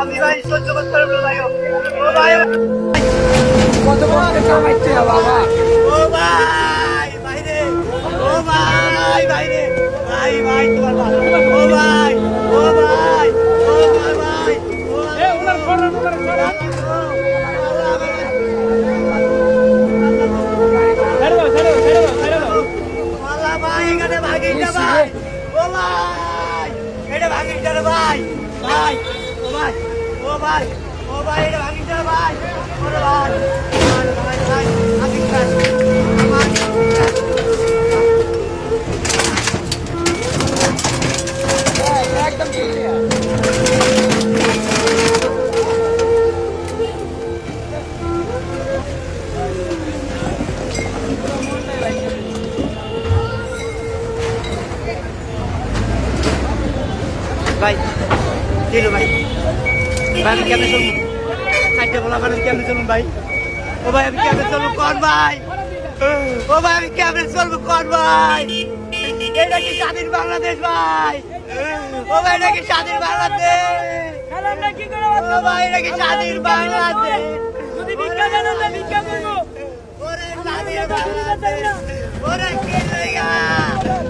আমি ভাই সহ্য করতে পারব ভাই ও ভাই কত বড় কামাইছে ভাই বাইরে। ভাই ভাই তোমার ও ভাই ও ভাই ও ভাই ভাই। এ ওনার ফোন ওনার ভাই ভাই। ও ভাই এটা রে ও ভাই ও ভাই না রে ভাই। ভাই ভাই দিল ভাই ভাই? আমি কেমনে চলবো খাইতে বলা মানে কেমনে চলুন ভাই? ও ভাই, আমি কেমনে চলবো? কর ভাই? ও ভাই, আমি কেমনে চলবো? কর ভাই? এটা কি স্বাধীন বাংলাদেশ ভাই? ও ভাই এটা কি স্বাধীন বাংলাদেশ? ও ভাই এটা কি স্বাধীন বাংলাদেশ? যদি ভিক্ষা দেন আমরা ভিক্ষা করব। ওরে স্বাধীন বাংলাদেশ ওরে কি